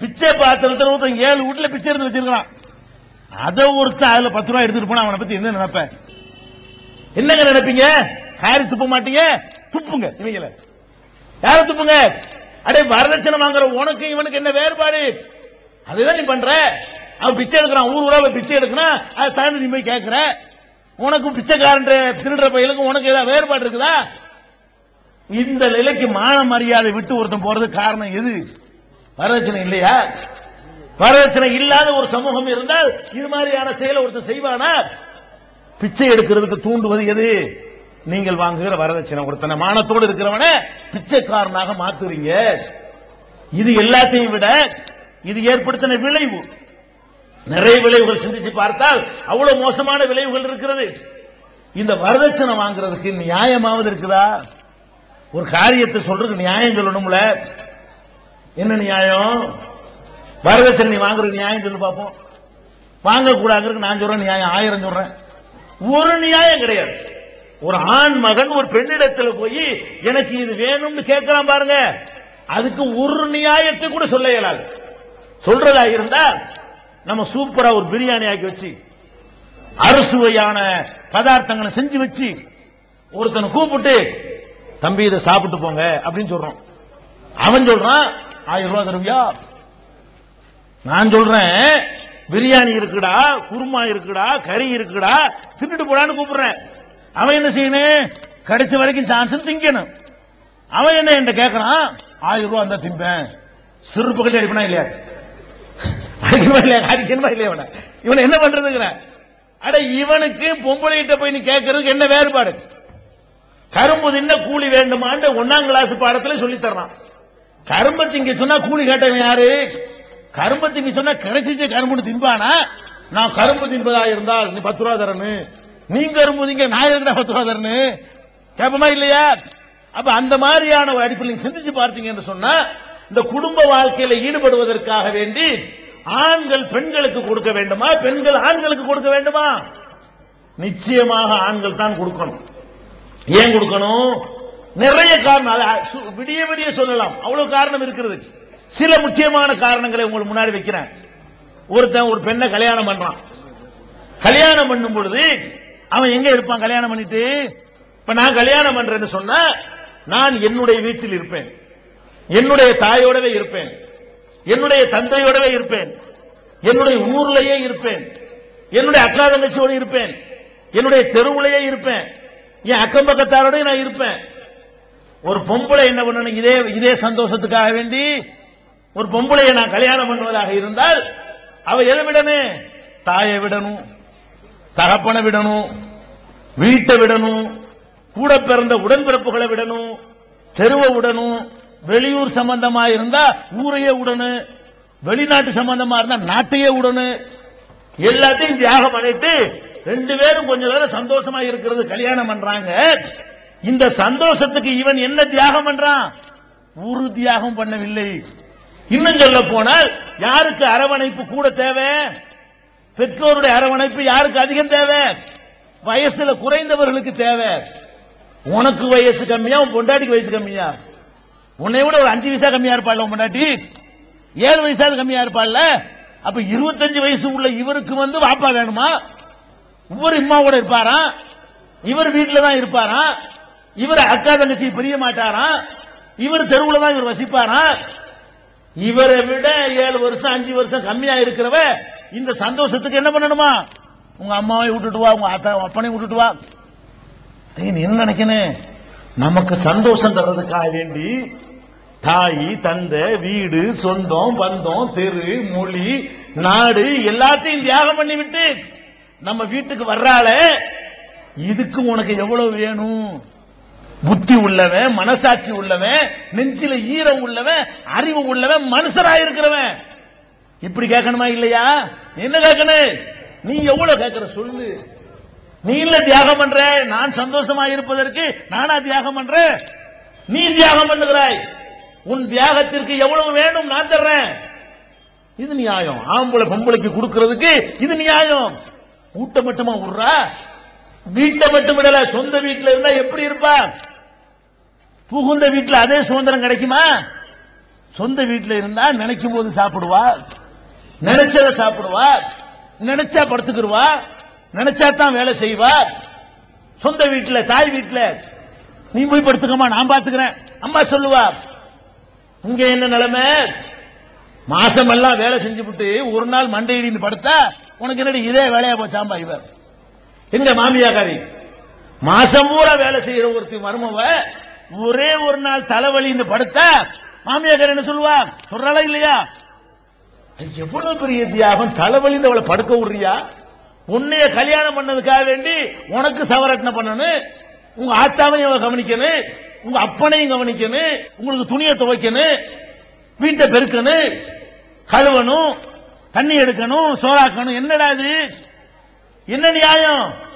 பிச்சை பாத்திரத்துல ஒருத்தன் ஏழு வீட்டுல பிச்சை எடுத்து வச்சிருக்கான் அதை ஒருத்தன் அதுல பத்து ரூபாய் எடுத்துட்டு போனா அவனை பத்தி என்ன நினைப்ப? என்னங்க நினைப்பீங்க? ஹாரி துப்ப மாட்டீங்க? துப்புங்க இவங்கள. யார துப்புங்க? அடே வரதட்சணை வாங்குற உனக்கு இவனுக்கு என்ன வேறுபாடு? அதுதான் நீ பண்ற? அவன் பிச்சை எடுக்கிறான் ஊர் ஊரா பிச்சை எடுக்கிறான் அதை தாண்டி நீ போய் கேட்கிற உனக்கும் பிச்சைக்காரன் திருடுற பையலுக்கும் உனக்கு ஏதாவது வேறுபாடு இருக்குதா? இந்த நிலைக்கு மான மரியாதை விட்டு ஒருத்தன் போறது காரணம் எது? வரதட்சணை இல்லையா? வரதட்சணை இல்லாத ஒரு சமூகம் இருந்தால் இது மாதிரியான செயலை ஒருத்தன் செய்வானா? பிச்சை எடுக்கிறதுக்கு தூண்டுவது எது? நீங்கள் வாங்குகிற வரதட்சணை. ஒருத்தனை மானத்தோடு இருக்கிறவன பிச்சைக்காரனாக மாத்துறீங்க. இது எல்லாத்தையும் விட இது ஏற்படுத்தின விளைவு. நிறைய விளைவுகள் சிந்திச்சு பார்த்தால் அவ்வளவு மோசமான விளைவுகள் இருக்கிறது. இந்த வரதட்சணை வாங்குறதுக்கு நியாயமாவது இருக்குதா? ஒரு காரியத்தை சொல்றதுக்கு நியாயம் சொல்லணும்ல. என்ன நியாயம்? வரதட்சணை நீ வாங்குற நியாயம் சொல்லி பார்ப்போம் வாங்கக்கூடாதுக்கு நான் சொல்றேன் நியாயம் ஆயிரம் சொல்றேன். ஒரு நியாயம் கிடையாது. ஒரு ஆண் மகன் ஒரு பெண்ணிடத்துல போய் எனக்கு இது வேணும்னு கேட்கிறான் பாருங்க. அதுக்கு ஒரு நியாயத்தை கூட சொல்ல இயலாது. சொல்றதா இருந்தா நம்ம சூப்பரா ஒரு பிரியாணி ஆக்கி வச்சு அறுசுவையான பதார்த்தங்களை செஞ்சு வச்சு ஒருத்தனை கூப்பிட்டு தம்பி இதை சாப்பிட்டு போங்க அப்படின்னு சொல்றோம். அவன் சொல்றான் ஆயிரம் ரூபாய் தருவியா? நான் சொல்றேன் பிரியாணி இருக்குடா குருமா இருக்குடா கறி இருக்குடா தின்னுட்டு போடான்னு கூப்பிடுறேன். அவன் என்ன செய்யணும்? கிடைச்ச வரைக்கும் சான்ஸ் திங்கணும். அவன் என்ன என்கிட்ட கேட்கறான் ஆயிரம் ரூபாய் இருந்தா திம்பேன். சிறு பக்கத்தில் அடிப்பனா இல்லையா? அடிக்கணுமா இல்லையா? அடிக்கணுமா இல்லையா இவனை? இவனை என்ன பண்றதுங்கிற? அட இவனுக்கு பொம்பளைகிட்ட போய் நீ கேட்கறதுக்கு என்ன வேறுபாடு? கரும்பு தின்ன கூலி வேண்டுமான்னு ஒன்னாம் கிளாஸ் பாடத்துல சொல்லி தர்றான். கரும்ப திங்க சொன்னா கூலி கேட்டவன் யாரு? கரும்ப திங்க சொன்னா கிடைச்சிச்சு கரும்புன்னு தின்பானா? நான் கரும்பு தின்பதா இருந்தால் நீ பத்து ரூபா தரனு நீ கரும்பு திங்க நான் எதுக்கு பத்து ரூபா தரனு கேப்பமா இல்லையா? அப்ப அந்த மாதிரியான அடிப்பில் நீங்க சிந்திச்சு பார்த்தீங்கன்னு சொன்னா இந்த குடும்ப வாழ்க்கையில ஈடுபடுவதற்காக வேண்டி ஆண்கள் பெண்களுக்கு கொடுக்க வேண்டுமா? பெண்கள் ஆண்களுக்கு கொடுக்க வேண்டுமா? நிச்சயமாக ஆண்கள் தான் கொடுக்கணும். ஏன் கொடுக்கணும்? நிறைய காரணம். விடிய விடிய சொல்லலாம். அவ்வளவு காரணம் இருக்கிறது. சில முக்கியமான காரணங்களை உங்களுக்கு முன்னாடி வைக்கிறேன். ஒருத்தன் ஒரு பெண்ணை கல்யாணம் பண்றான். கல்யாணம் பண்ணும் பொழுது அவன் எங்க இருப்பான் கல்யாணம் பண்ணிட்டு? இப்ப நான் கல்யாணம் பண்றேன்னு சொன்ன நான் என்னுடைய வீட்டில் இருப்பேன். என்னுடைய தாயோடவே இருப்பேன். என்னுடைய தந்தையோடவே இருப்பேன். என்னுடைய ஊர்லயே இருப்பேன். என்னுடைய அக்கா தங்கச்சியோட இருப்பேன். என்னுடைய தெருவுலயே இருப்பேன். என் அக்கம் பக்கத்தாரோட நான் இருப்பேன். ஒரு பொம்பளை என்ன பண்ணணும்? இதே இதே சந்தோஷத்துக்காக வேண்டி ஒரு பொம்பளையை நான் கல்யாணம் பண்ணுவதாக இருந்தால் அவ எதை விடணும்? தாயை விடணும் தகப்பனை விடணும் வீட்டை விடணும் கூட பிறந்த உடன்பிறப்புகளை விடணும் தெருவை விடணும் வெளியூர் சம்பந்தமா இருந்தா ஊரையே உடனு வெளிநாட்டு சம்பந்தமா இருந்தா நாட்டையே உடனு எல்லாத்தையும் தியாகம் பண்ணிட்டு ரெண்டு பேரும் கொஞ்ச நேரம் சந்தோஷமா இருக்கிறது கல்யாணம் பண்றாங்க. இந்த சந்தோஷத்துக்கு இவன் என்ன தியாகம் பண்றான்? ஒரு தியாகம் பண்ணவில்லை. இன்னும் சொல்ல போனால் யாருக்கு அரவணைப்பு கூட தேவை? பெற்றோருடைய அரவணைப்பு யாருக்கு அதிகம் தேவை? வயசுல குறைந்தவர்களுக்கு தேவை. உனக்கு வயசு கம்மியா உன் பொண்டாட்டிக்கு வயசு கம்மியா? உன்னை விட ஒரு அஞ்சு வயசா கம்மியா இருப்பாள் உன் பொண்டாட்டி? ஏழு வயசாவது கம்மியா இருப்பாள்ல? அப்ப இருபத்தஞ்சு வயசு உள்ள இவருக்கு வந்து வாப்பா வேணுமா? இவர் இம்மாவோட இருப்பாராம் இவர் வீட்டில் தான் இருப்பாராம் இவர் அக்கா தங்கச்சி பிரிய மாட்டாரா இவர் தெருவுல தான் இவர் வசிப்பாரா இவரை விட ஏழு வருஷம் அஞ்சு வருஷம் கம்மியா இருக்கிறவ இந்த சந்தோஷத்துக்கு என்ன பண்ணணுமா? உங்க அம்மாவை விட்டுட்டு வா உங்க அத்தா அப்பனையும் விட்டுட்டு வா. நீ என்ன நினைக்கணும்? நமக்கு சந்தோஷம் தர்றதுக்காக வேண்டி தாய் தந்தை வீடு சொந்தம் பந்தம் தெரு மொழி நாடு எல்லாத்தையும் தியாகம் பண்ணி விட்டு நம்ம வீட்டுக்கு வர்றாளே. இதுக்கு உனக்கு எவ்வளவு வேணும்? புத்தி உள்ளவன் மனசாட்சி உள்ளவன் நெஞ்சில ஈரம் உள்ளவன் அறிவு உள்ளவன் மனுஷரா இருக்கிறவன். இப்படி கேட்கணுமா இல்லையா? என்ன கேட்கணும்? நீ எவ்வளவு கேட்கிற சொல்லு. நீ இல்ல தியாகம் பண்ற. நான் சந்தோஷமா இருப்பதற்கு நானா தியாகம் பண்றேன். நீ தியாகம் பண்ணுகிறாய். உன் தியாகத்திற்கு எவ்வளவு வேணும் நான் தர்றேன். இது நியாயம். ஆம்பளை பொம்பளைக்கு கொடுக்கறதுக்கு இது நியாயம். கூட்ட மட்டுமா விடுறா? வீட்டை மட்டும் விடல. சொந்த வீட்டுல இருந்தா எப்படி இருப்பான் புகுந்த வீட்டில் அதே சுதந்திரம் கிடைக்குமா? சொந்த வீட்டில் இருந்தா நினைக்கும் போது சாப்பிடுவா. நினைச்சத சாப்பிடுவா. நினைச்சா படுத்துக்கிடுவா நினைச்சா தான் வேலை செய்வா. சொந்த வீட்டில் தாய் வீட்டில் நீ போய் படுத்துக்கமா நான் பாத்துக்கிறேன். அம்மா சொல்லுவா இங்க என்ன நிலைமை? மாசம் எல்லாம் வேலை செஞ்சுவிட்டு ஒரு நாள் மண்டையிடின்னு படுத்தா உனக்கு என்னடி இதே வேலையா போச்சாம்பா இவர் எங்க மாமியாக்காரி மாசம் பூரா வேலை செய்யற ஒருத்தி மருமவ ஒரே ஒரு நாள் தலைவலின்னு படுத்தா. மாமியாக்காரி என்ன சொல்லுவா? சொல்றாளா இல்லையா? எவ்வளவு பெரிய தியாகம்? தலைவலிந்து அவளை படுக்க விடுறியா? உன்னைய கல்யாணம் பண்ணதுக்காக வேண்டி உனக்கு சவரட்னை பண்ணணும். உங்க ஆத்தாவையும் கவனிக்கணும். உங்க அப்பனையும் கவனிக்கணும். உங்களுக்கு துணியை துவைக்கணும். வீட்டை பெருக்கணும். கழுவணும். தண்ணி எடுக்கணும். சோறாக்கணும். என்னடா இது? என்ன நியாயம்?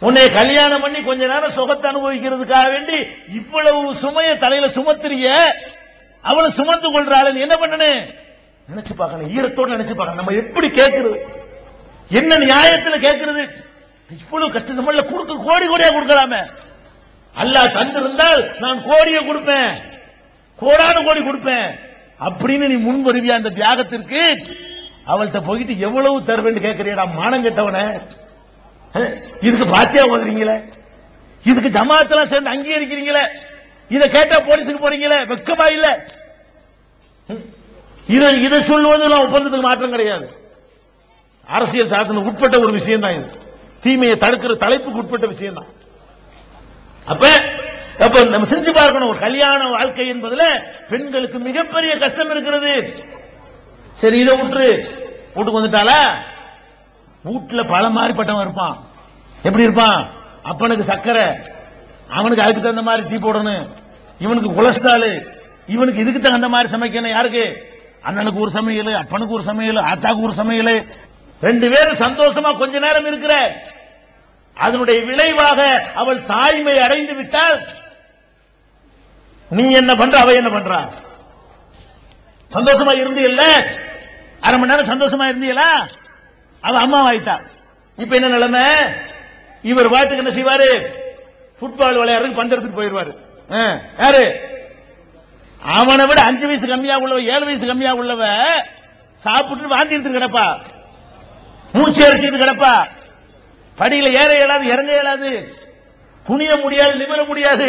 உன்னை கல்யாணம் பண்ணி கொஞ்ச நேரம் சுகத்தை அனுபவிக்கிறதுக்காக வேண்டி இவ்வளவு சுமைய தலையில சுமத்துறிய? அவளை சுமந்து கொள்றாள் என்ன பண்ணனே? நினைச்சு பார்க்கணும். ஈரத்தோடு நினைச்சு பார்க்கணும். நம்ம எப்படி கேட்கறது? என்ன நியாயத்துல கேட்கறது? இவ்வளவு கஷ்டம் நம்மள கொடுக்க கோடி கோடியா கொடுக்கலாமே. அல்லாஹ் தந்திருந்தால் நான் கோடியை கொடுப்பேன். கோடான கோடி கொடுப்பேன். அப்படின்னு நீ முன் வருவியா அந்த தியாகத்திற்கு? அவள்கிட்ட போயிட்டு எவ்வளவு தருவேன்னு கேட்கறியடா? மானம் கெட்டவனே. இதுக்கு பாத்தியா ஓதுறீங்களே? இதுக்கு ஜமாத்தெல்லாம் சேர்ந்து அங்கீகரிக்கிறீங்களே? இதை கேட்டா போலீஸுக்கு போறீங்களே? வெக்கமா இல்ல? இதை இதை சொல்லுவது ஒப்பந்தத்துக்கு மாற்றம் கிடையாது. அரசியல் சாசனம் உட்பட்ட ஒரு விஷயம் தான் இது. தீமையை தடுக்கிற தலைப்புக்கு உட்பட்ட விஷயம் தான் அப்ப அப்ப நம்ம செஞ்சு பார்க்கணும். ஒரு கல்யாண வாழ்க்கை என்பதுல பெண்களுக்கு மிகப்பெரிய கஷ்டம் இருக்கிறது. சரி இதை விட்டுரு. வீட்டுக்கு வந்துட்டாளா? வீட்டுல பல மாதிரிப்பட்டவன் இருப்பான். எப்படி இருப்பான்? அப்பனுக்கு சக்கரை அவனுக்கு அதுக்கு தகுந்த மாதிரி டீ போடணும். இவனுக்கு கொலஸ்ட்ரால் இவனுக்கு இதுக்கு தகுந்த மாதிரி சமைக்கணும். யாருக்கு? அண்ணனுக்கு ஒரு சமையல் அப்பனுக்கு ஒரு சமையல் ஆத்தாக்கு ஒரு சமையல். ரெண்டு பேரும் சந்தோஷமா கொஞ்ச நேரம் இருக்கிற. அதனுடைய விளைவாக அவள் தாய்மை அடைந்து விட்டால் நீ என்ன பண்ற அவ என்ன பண்றா? சந்தோஷமா இருந்தீல்ல அரை மணி நேரம் சந்தோஷமா இருந்தீங்களா அவ அம்மா ஆயிட்டா இப்ப என்ன நிலைமை? இவர் பாட்டுக்கு என்ன செய்வாரு? ஃபுட்பால் விளையாடுறதுக்கு பந்தரத்துக்கு போயிருவாரு யாரு? அவனை விட அஞ்சு வயசு கம்மியா உள்ளவ ஏழு வயசு கம்மியா உள்ளவ சாப்பிட்டு வாந்தி எடுத்து கிடப்பா. மூச்சு அரிச்சிட்டு கிடப்பா. படியில ஏற இயலாது இறங்க இயலாது. குனிய முடியாது நிமிர முடியாது.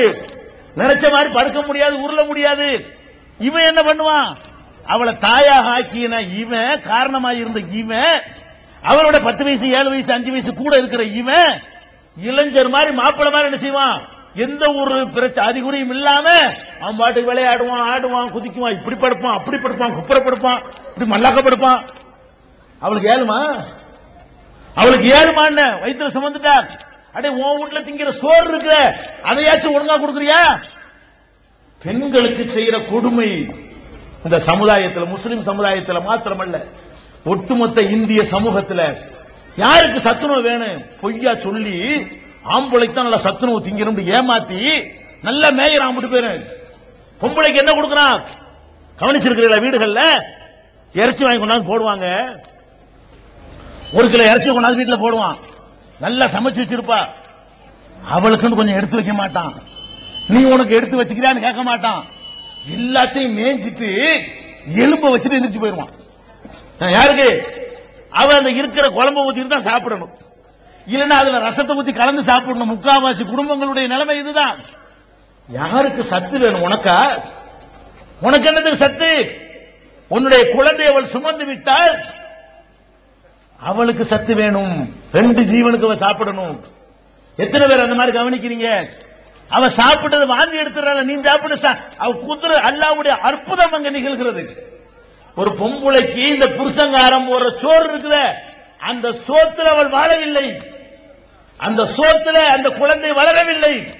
நினைச்ச மாதிரி படுக்க முடியாது உருள முடியாது. இவன் என்ன பண்ணுவான்? அவளை தாயாக ஆக்கின இவன் காரணமாக இருந்த இவன் அவரோட பத்து வயசு ஏழு வயசு அஞ்சு வயசு கூட இருக்கிற இவன் இளைஞர் மாதிரி மாப்பிள்ள மாதிரி என்ன செய்வான்? எந்த ஒரு பிரச்சனை அறிகுறியும் இல்லாம அவன் பாட்டுக்கு விளையாடுவான் ஆடுவான் குதிக்குவான் இப்படி படுப்பான் அப்படி படுப்பான் குப்புற படுப்பான் இப்படி மல்லாக்க படுப்பான். அவளுக்கு ஏழுமா? அவளுக்கு ஏழுமான்னு வயிற்றுல சுமந்துட்டா? அடே உன் வீட்டுல திங்கிற சோறு இருக்கிற அதையாச்சும் ஒழுங்கா கொடுக்குறியா? பெண்களுக்கு செய்யற கொடுமை இந்த சமுதாயத்துல முஸ்லிம் சமுதாயத்துல மாத்திரமல்ல. ஒட்டுமொத்த இந்திய சமூகத்துல யாருக்கு சத்துணவு வேணும்? பொய்யா சொல்லி ஆம்பளைக்கு தான் நல்லா சத்துணவு திங்கணும் ஏமாத்தி நல்ல மேயர் ஆம்பிட்டு போயிரு. பொம்பளைக்கு என்ன கொடுக்கறான் கவனிச்சிருக்கிறீங்களா வீடுகள்ல? இறைச்சி வாங்கி கொண்டாந்து போடுவாங்க. ஒரு கிலோ இறைச்சி கொண்டாந்து வீட்டுல போடுவான். நல்லா சமைச்சு வச்சிருப்பா. அவளுக்குன்னு கொஞ்சம் எடுத்து வைக்க மாட்டான். நீ உனக்கு எடுத்து வச்சுக்கிறியான்னு கேட்க மாட்டான். எல்லாத்தையும் மேய்ஞ்சிட்டு எலும்ப வச்சுட்டு எந்திரிச்சு போயிருவான் யாருக்கு? அவன் அந்த இருக்கிற குழம்பு ஊத்தி தான் சாப்பிடணும். இல்லைன்னா அதுல ரசத்தை ஊத்தி கலந்து சாப்பிடணும். முக்காவாசி குடும்பங்களுடைய நிலைமை இதுதான். யாருக்கு சத்து வேணும் உனக்கா? உனக்கு என்னதுக்கு சத்து? உன்னுடைய குழந்தை அவள் சுமந்து விட்டால் அவளுக்கு சத்து வேணும். ரெண்டு ஜீவனுக்கு அவ சாப்பிடணும். எத்தனை பேர் அந்த மாதிரி கவனிக்கிறீங்க? அவ சாப்பிட்டது வாந்தி எடுத்துறாள் நீ சாப்பிட சா- அவ குதிரை அல்லாவுடைய அற்புதம் அங்க நிகழ்கிறது. ஒரு பொம்பளைக்கு இந்த புருஷங்காரம் போற சோறு இருக்குத அந்த சோத்துல அவள் வாழவில்லை. அந்த சோத்துல அந்த குழந்தை வளரவில்லை.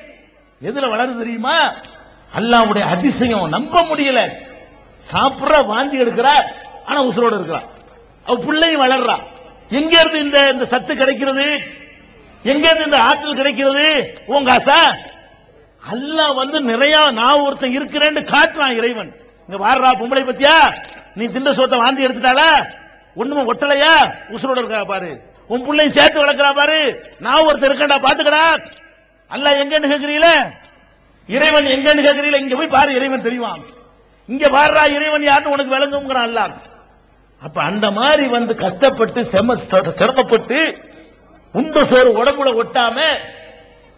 எதுல வளருது தெரியுமா? அல்லாவுடைய அதிசயம். நம்ப முடியல. சாப்பிடுற வாந்தி எடுக்கிறார் ஆனா உசுரோடு இருக்கிறார் அவ பிள்ளையும் வளர்றா. எங்க இருந்து இந்த இந்த சத்து கிடைக்கிறது? எங்க இருந்து இந்த ஆற்றல் கிடைக்கிறது? உங்க ஆசா அல்லாஹ் வந்து நிறைய நான் ஒருத்தன் இருக்கிறேன்னு காட்டுறான் இறைவன். இங்க வாடுறா பொம்பளை பத்தியா? நீ திண்ட சோத்தை வாந்தி எடுத்துட்டாளா? ஒண்ணுமே ஒட்டலையா? உசுரோட இருக்கா பாரு. உன் பிள்ளையும் சேர்த்து வளர்க்கிறா பாரு. நான் ஒருத்தர் இருக்கேன்டா பாத்துக்கடா. அல்ல எங்கன்னு கேக்குறீல இறைவன் எங்கன்னு கேக்குறீல இங்க போய் பாரு இறைவன் தெரியுவான் இங்க வாடுறா இறைவன் யாருன்னு உனக்கு விளங்குங்கிறான் அல்லாஹ் அப்ப அந்த மாதிரி வந்து கஷ்டப்பட்டு செம சிரமப்பட்டு உண்ட சோறு உடம்புல ஒட்டாம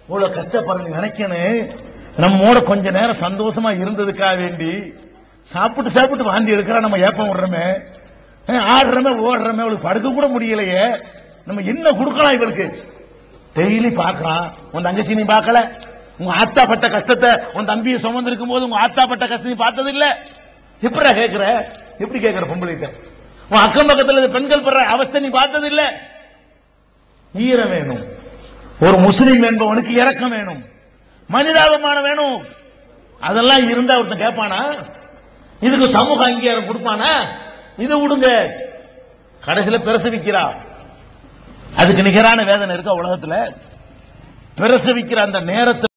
இவ்வளவு கஷ்டப்படுறது நினைக்கணும். நம்மோட கொஞ்ச நேரம் சந்தோஷமா இருந்ததுக்காக வேண்டி சாப்பிட்டு சாப்பிட்டு வாந்தி எடுக்கிறா நம்ம ஏப்பம் விடுறோமே. ஆடுறமே ஓடுறமே அவளுக்கு படுக்க கூட முடியலையே. நம்ம என்ன கொடுக்கலாம் இவளுக்கு? டெய்லி பாக்குறான் உன் தங்கச்சி நீ பார்க்கல? உங்க ஆத்தா பட்ட கஷ்டத்தை உன் தம்பியை சுமந்திருக்கும் போது உங்க ஆத்தா பட்ட கஷ்டத்தை நீ பார்த்தது இல்ல எப்படா கேட்கிற எப்படி கேட்கிற பொம்பளைகிட்ட? உன் அக்கம் பக்கத்துல பெண்கள் படுற அவஸ்தை நீ பார்த்தது இல்ல ஈரம் வேணும். ஒரு முஸ்லீம் என்பவனுக்கு இறக்கம் வேணும். மனிதாபிமானம் வேணும். அதெல்லாம் இருந்தா ஒருத்தன் கேட்பானா? இதுக்கு சமூக அங்கீகாரம் கொடுப்பானா? இதை விடுங்க. கடைசியில பிரசவிக்கிறா. அதுக்கு நிகரான வேதனை இருக்கா உலகத்துல? பிரசவிக்கிற அந்த நேரத்தில்